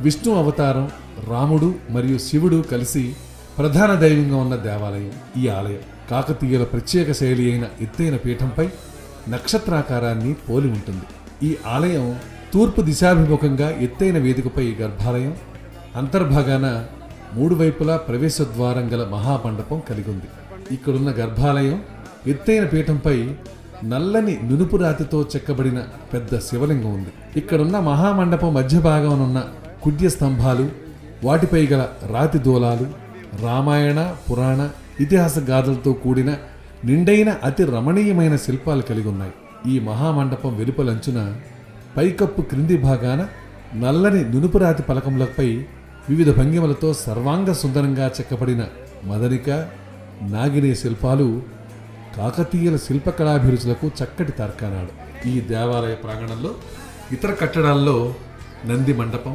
విష్ణు అవతారం రాముడు మరియు శివుడు కలిసి ప్రధాన దైవంగా ఉన్న దేవాలయం ఈ ఆలయం. కాకతీయుల ప్రత్యేక శైలి అయిన ఎత్తైన పీఠంపై నక్షత్రాకారాన్ని పోలి ఉంటుంది. ఈ ఆలయం తూర్పు దిశాభిముఖంగా ఎత్తైన వేదికపై గర్భాలయం అంతర్భాగాన మూడు వైపులా ప్రవేశ ద్వారం గల మహామండపం కలిగి ఉంది. ఇక్కడున్న గర్భాలయం ఎత్తైన పీఠంపై నల్లని నునుపు రాతితో చెక్కబడిన పెద్ద శివలింగం ఉంది. ఇక్కడున్న మహామండపం మధ్య భాగంనున్న కుడ్య స్తంభాలు వాటిపై గల రాతి దూలాలు రామాయణ పురాణ ఇతిహాస గాథలతో కూడిన నిండైన అతి రమణీయమైన శిల్పాలు కలిగి ఉన్నాయి. ఈ మహామండపం వెలుపలంచున పైకప్పు క్రింది భాగాన నల్లని నునుపురాతి పలకములపై వివిధ భంగిమలతో సర్వాంగ సుందరంగా చెక్కబడిన మదనిక నాగిని శిల్పాలు కాకతీయుల శిల్పకళాభిరుచులకు చక్కటి తార్కాణాలు. ఈ దేవాలయ ప్రాంగణంలో ఇతర కట్టడాల్లో నంది మండపం